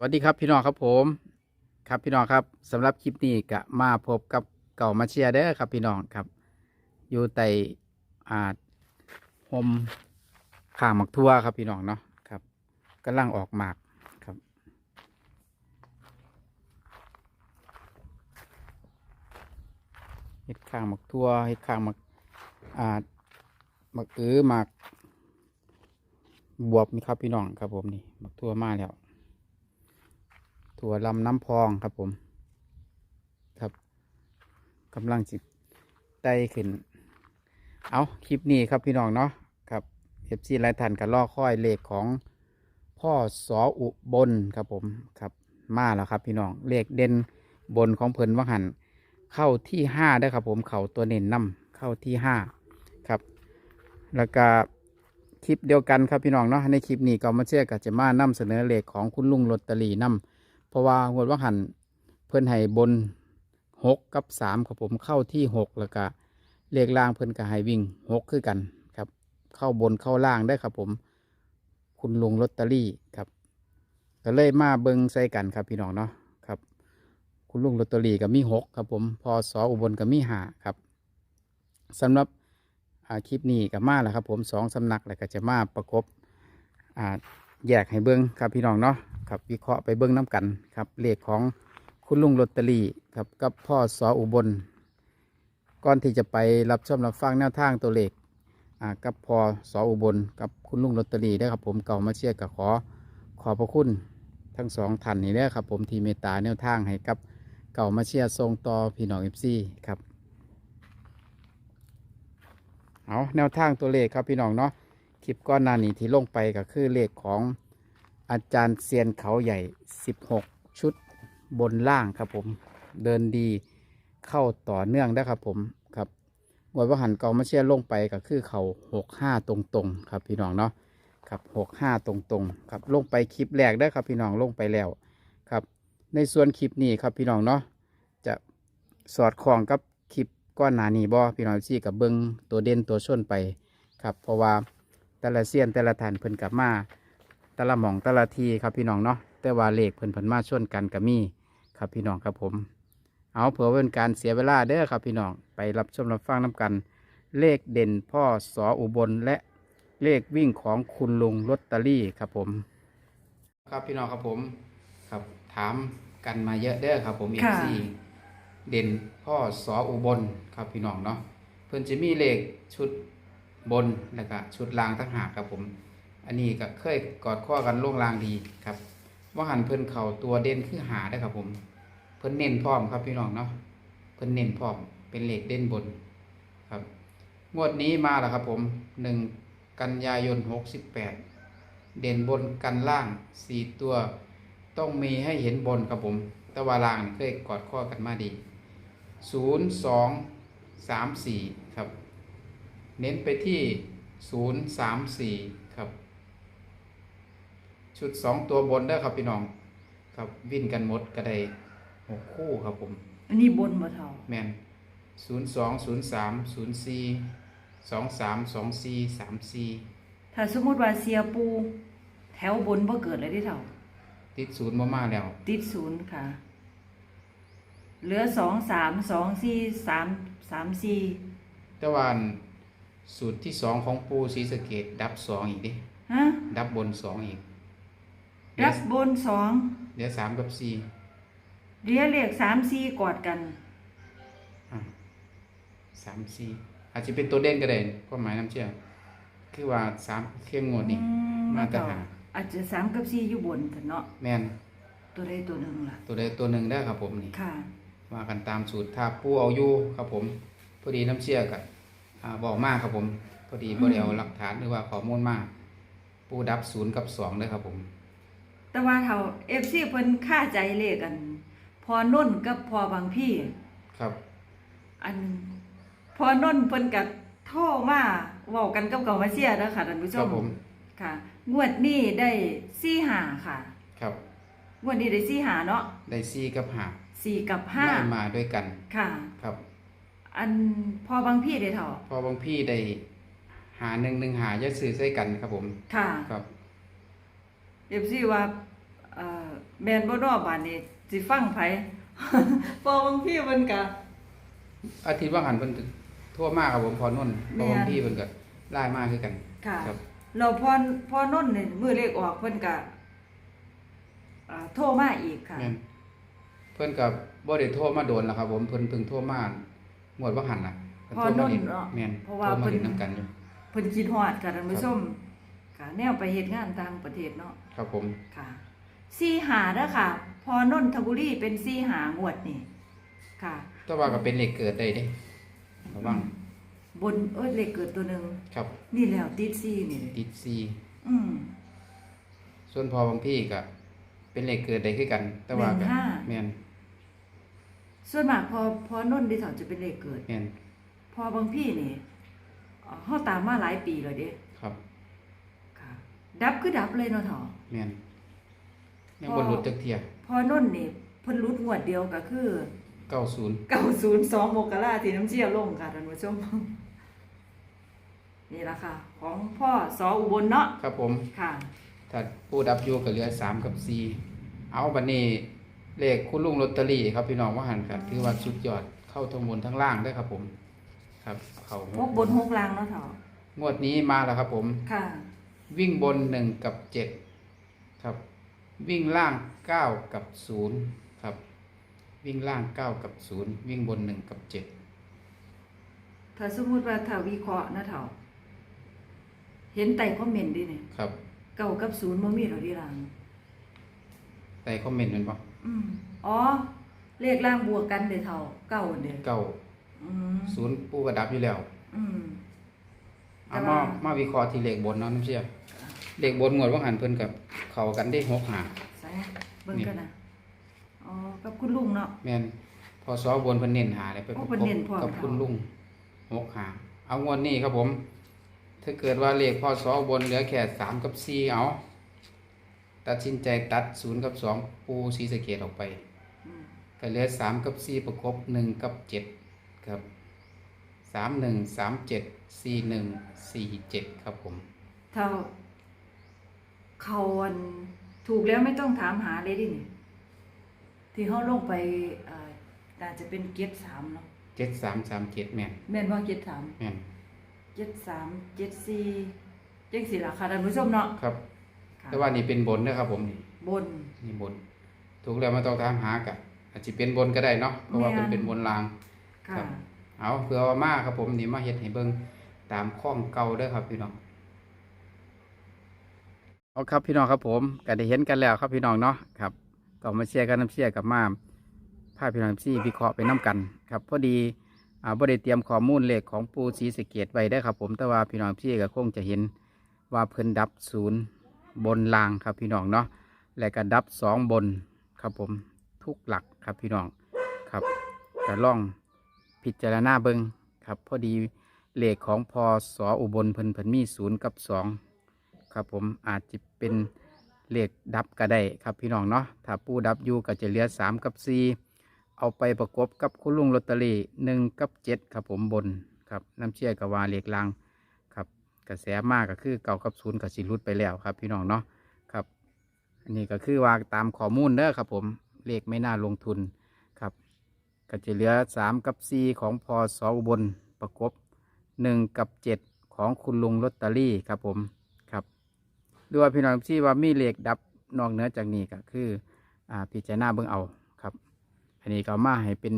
สวัสดีครับพี่น้องครับผม ครับพี่น้องครับสำหรับคลิปนี้ก็มาพบกับเก่ามาเชียร์เด้อครับพี่น้องครับ อยู่ใต้อาโฮมข้างหมักทั่วครับพี่น้องเนาะครับกำลังออกหมากครับ เห็ดข้างหมักทั่วเห็ดข้างหมักอ่าหมักเออหมักบวบนี่ครับพี่น้องครับผมนี่หมักทั่วมาแล้ว ถั่วลำน้ำพองครับผม ครับกำลังจิตไตขึ้น เอาคลิปนี้ครับพี่น้องเนาะครับเอฟซีไลทันกันล่อค่อยเลขของพ่อสออุบลครับผมครับมาแล้วครับพี่น้องเลขเด่นบนของเพิ่นวังหันเข้าที่ห้าได้ครับผมเข่าตัวเน้นนำเข้าที่ห้าครับ แล้วก็คลิปเดียวกันครับพี่น้องเนาะในคลิปนี้ก็มาเชื่อกับจะมานำเสนอเลขของคุณลุงลอตเตอรี่นำ เพราะว่างวดว่าหันเพิ่นให้บนหกกับสามครับผมเข้าที่หกแล้วก็เลขล่างเพิ่นก็ให้วิ่งหกคือกันครับ เข้าบนเข้าล่างได้ครับผม คุณลุงลอตเตอรี่ครับ ก็เลยมาเบิงใส่กันครับพี่น้องเนาะครับ คุณลุงลอตเตอรี่ก็มีหกครับผมพอสออุบลก็มีหาครับสำหรับคลิปนี้ก็มาแล้วครับผมสองสำนักแล้วก็จะมาประกบอ่า แยกให้เบิ้งครับพี่น้องเนาะครับวิเคราะห์ไปเบิ้งน้กันครับเลขของคุณลุงลอตเตอรี่ครับกับพ่อสออุบล ก่อนที่จะไปรับชมรับฟังแนวทางตัวเลขอ่ากับพ่อสออุบล กับคุณลุงลอตเตอรี่ได้ครับผมเก่ามาเชียร์กับขอขอบพระคุณทั้งสองท่านนี่เด้ครับผมทีเมตตาแนวทางให้กับเก่ามาเชียร์ทรงต่อพี่น้องเอฟซีครับเอาแนวทางตัวเลขครับพี่น้องเนาะ ลิปก้อนหนานี้ที่ลงไปก็คือเลขของอาจารย์เซียนเขาใหญ่ 16 ชุดบนล่างครับผมเดินดีเข้าต่อเนื่องได้ครับผมครับงวดว่าหันเกามาเชียลงไปก็คือเขา65 ตรงๆ ครับพี่น้องเนาะครับ65 ตรงๆครับลงไปคลิปแรกได้ครับพี่น้องลงไปแล้วครับ ในส่วนคลิปนี้ครับพี่น้องเนาะจะสอดคล้องกับคลิปก้อนหนานี้บ่พี่น้องซี่กับเบิ้งตัวเด่นตัวชนไปครับเพราะว่า แต่ละเซียนแต่ละฐานเพิ่นกับมา แต่ละหม่องแต่ละทีครับพี่น้องเนาะแต่ว่าเลขเพิ่นเพิ่นมาชนกันกับมีครับพี่น้องครับผม เอาเผื่อเป็นการเสียเวลาเด้อครับพี่น้องไปรับชมรับฟังน้กัน เลขเด่นพ่อสออุบลและเลขวิ่งของคุณลุงลอตเตอรี่ครับผม ครับพี่น้องครับผมครับถามกันมาเยอะเด้อครับผมเอฟค่ะซีเด่นพ่อสออุบลครับพี่น้องเนาะเพิ่นจะมีเลขชุด บนแล้วก็ชุดรางทั้งหากครับผม อันนี้ก็เคยกอดข้อกันล่วงรางดีครับว่าหันเพิ่นเข่าตัวเด่นคือหาได้ครับผม เพิ่นเน้นพร้อมครับพี่น้องเนาะเพิ่นเน้นพร้อมเป็นเหล็กเด่นบนครับ งวดนี้มาแล้วครับผมหนึ่งกันยายนหกสิบแปดเด่นบนกันล่างสี่ตัว ต้องมีให้เห็นบนครับผมต่ว่าล่างเคยกอดข้อกันมาดีศูนย์สองสามสี่ครับ เน้นไปที่ศูนย์สามสี่ครับ ชุดสองตัวบนได้อครับพี่น้อง ครับวิ่นกันหมดก็ได้หกคู่ครับผม อันนี้บนบ่เท่าแมนศูนย์สองศูนย์สามศูนย์สี่สองสามสองสี่สามสี่ถ้าสมมติว่าเสียปู แถวบนบ่เกิดเลยที่เท่า ติดศูนย์มามาแล้ว ติดศูนย์ค่ะ เหลือสองสามสองสี่สามสามสี่แต่ว่าอัน สูตรที่สองของปูศรีสะเกดดับสองอีกดิ ฮะดับบนสองอีกรับบนสองเหลือสามกับสี่เรียเลขสามสี่กอดกัน อะสามสี่อาจจะเป็นตัวเด่นก็ได้ความหมายน้ำเชื่อ คือว่าสามเข้มงวดนี่ อืมมาตรเท่าฐาน อาจจะสามกับสี่อยู่บนกันเนาะแมนตัวใดตัวหนึ่งล่ะ ตัวใดตัวหนึ่งได้อครับผมนี่ ค่ะ ว่ากันตามสูตรถ้าปูเอาอยู่ครับผม พอดีน้ำเชื่อกับอ่า บอกมากครับผม พอดีบ่ได้เอาหลักฐานหรือว่าข้อมูลมาก ปูดับศูนย์กับสองเลยครับผม แต่ว่าเท่าเอฟซีเพิ่นค่าใจเลขกัน พอนุ่นกับพอบางพี่ ครับ อันพอนนท์เพิ่นกับโทรมาเว้ากันกับเก่ามาเชียร์เด้อค่ะท่านผู้ชครัมบผม ค่ะ งวดนี้ได้สี่หาค่ะ ครับ งวดนี้ได้สี่หาเนาะได้ซีกับหาสี่กับห้าไม่มาด้วยกัน ค่ะ ครับ อันพอบางพี่ได้เถาะพอบางพี่ได้หาหนึ่งหนึ่งหาจะซื้อใส่กันครับผมค่ะครับเอฟซีว่าเเอ่อแม่นบ่เนอบานนี้สิฟังไผ พอบางพี่เพิ่นก็ อาทิตย์ว่างหันเพิ่นโทั่วมากครับผมพอนนท์เพแม่ราะนบางที่เพิ่นก็ไล่มากคือกัน ค่ะ ครับ เราพอพอนนท์นี่มื้อเลขออกเพิ่นก็อ่าโทรมาอีกค่ะ แม่นเพิ่นก็บ่ได้โทรมาโดนแล้วครับผมเพิ่นเพิ่งโทรมา หมวดว่าหันน่ะเพิ่นพอโทรนมานเล่นท์เนาะแม่นเพราะว่าโทรมาเพิ่นเล่นนํกันอยู่ เพิ่นคิดฮอดค่ะท่านผู้ชมค่ะ แนวไปเฮ็ดงานต่างประเทศเนาะครับผม ค่ะซีหาเด้อค่ะ พอนนทบุรีเป็นซีหางวดนี่ค่ะ แต่ว่าก็เป็นเลขเกิดได้เด้ระวังบนเอ้ยเลขเกิดตัวหนึงครับนี่แล้วติดซีนี่ติดซีอืม ส่วนพอบางพี่ก็เป็นเลขเกิดได้คือกัน แต่ว่าหนึ่ก็งห้า แม่น ส่วนมากพอพอนนท์ที่เขาจะเป็นเลขเกิด แม่นพอบางพี่นี่เอ่อเฮาตามมาหลายปีแล้วเด้ครับ ค่ะ ดับคือดับเลยเนาะเถาะ แม่นยังพอบ่หลุดจักเที่ยพอนนท์นี่เพิ่นรุดงวดเดียวก็คือ90 902มกราที่น้ำเชี่ยวลงค่ะท่านผู้ชม นี่ล่ะค่ะ ของพ่อสออุบลเนาะครับผม ค่ะ ถ้าผู้ดับอยู่ก็เหลือ3กับ4เอาบัดนี้ เลขคุณลุงลอตเตอรี่ครับพี่น้องว่าหันครับถือว่าสุดยอดเข้าทั้งบนทั้งล่างเด้อครับผม ครับ เข้าหกบนหกล่างเนาะเถาะงวดนี้มาแล้วครับผม ค่ะ วิ่งบนหนึ่งกับเจ็ดครับ วิ่งล่างเก้ากับศูนย์ครับ วิ่งล่างเก้ากับศูนย์วิ่งบนหนึ่งกับเจ็ดถ้าสมมุติว่าถ้าวิเคราะห์นะเถาะเห็นใต้คอมเมนต์ดิเนี่ยครับ เก้ากับศูนย์บ่มีหรอกที่ล่างใส่คอมเมนต์แมันบ่ อืมอ๋อ เลขล่างบวกกันเด้เท่าเก้าเด้เก้าอืมศูนย์ปูกระดับอยู่แล้วอืม เอาแต่มาว่า มาวิเคราะห์ที่เลขบนเนาะน้ำเชี่ยเลขบนงวดว่าหันเพิ่นกับเข้ากันได้หกหาใส่เบิ่งนี่กันนะอ๋อ กับคุณลุงเนาะ แม่นพอสอบนเพิ่นเน้นหาเลยไปโอ้ประเพิ่นกบเน้นพร้อมกับค่ะคุณลุงหกหาเอางวดนี้ครับผม ถ้าเกิดว่าเลขพอสอบนเหลือแค่สามกับสี่เอา ตัดสินใจตัดศูนย์กับสองปูสีสะเกตออกไปอืมก็เหลือสามกับสี่ประกบหนึ่งกับเจ็ดครับสามหนึ่งสามเจ็ดสี่หนึ่งสี่เจ็ดครับผมเท่าเขาอันถูกแล้วไม่ต้องถามหาเลยดินี่ที่เขาลงไปเอ่อน่าจะเป็นเกียรสามเนาะเจ็ดสามสามเจ็ดแม่นแม่นว่าเกียรสามแม่นเกียรสามเจ็ดสี่จังสี่ล่ะค่ะท่านผู้ชมเนาะครับค่ะ แต่ว่านี่เป็นบนนะครับ ผมนี่บน นี่บน ถูกแล้วไม่ต้องถามหากะอาจจะเป็นบนก็ได้เนาะเพราะว่าแม่เป็นนเป็นบนรางค่ะครับเอาเผื่อว่ามาครับผมนี่มาเฮ็ดให้เบิ่งตามข้องเก่าเด้อครับพี่น้องเอาครับพี่น้องครับผมก็ได้เห็นกันแล้วครับพี่น้องเนาะครับก็มาเชียร์กันน้ำเชียร์กับมาพาพี่น้องซี่วิเคราะห์ไปน้กันครับพอดีอ่าบ่ได้เตรียมข้อมูลเลขของปูศรีสะเกดไว้ได้อครับ ผมแต่ว่าพี่น้องพี่ก็คงจะเห็นว่าเพิ่นดับศูนย์ บนรางครับพี่น้องเนาะและก็ดับสองบนครับผมทุกหลักครับพี่น้องครับก็ล่องพิจารณาเบิงครับพอดีเลขของพอสออุบลเพิ่นเพิ่นมีศูนย์กับสองครับผมอาจจะเป็นเลขดับก็ได้ครับพี่น้องเนาะถ้าปูดับอยู่ก็จะเหลือสามกับสี่เอาไปประกบกับคุณลุงลอตเตอรี่หนึ่งกับเจ็ดครับผมบนครับน้ำเชื่อกับว่าเลขลาง กระแสมากก็คือเก่ากับศูนย์กับสิรุดไปแล้วครับ พี่น้องเนาะครับ อันนี้ก็คือว่าตามข้อมูลเด้อครับผมเลขไม่น่าลงทุนครับ ก็จะเหลือสามกับสี่ของพอสอุบลประกบหนึ่งกับเจ็ดของคุณลุงลอตเตอรี่ครับผมครับดูว่าพี่น้องที่ว่ามีเลขดับนอกเหนือจากนี้ก็คืออ่าพิจารณาเบิ่งเอาครับ อันนี้ก็มาให้เป็น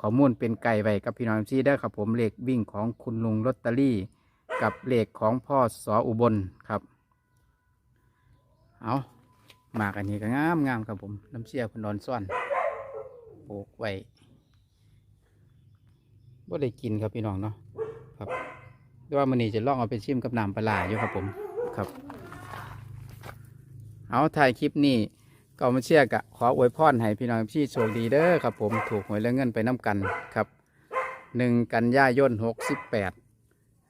ข้อมูลเป็นไก่ไว้กับพี่น้องที่ได้ครับผมเลขวิ่งของคุณลุงลอตเตอรี่ กับเลขของพ่อสออุบลครับ เอาหมากอันนี้ก็งามงามครับผมน้ำเชี่ยเพนอนซ่อนปลูกไว้บ่ได้กินครับพี่น้องเนาะครับแต่ว่ามื้อนี้จะลองเอาไปชิมกับน้ำปลาอยู่ครับผมครับ เอาถ่ายคลิปนี้ก็มาเชียร์กะขออวยพรให้พี่น้องพี่โชคดีเด้อครับผมถูกหวยและเงินไปน้ำกันครับหนึ่งกันยายนหกสิบแปด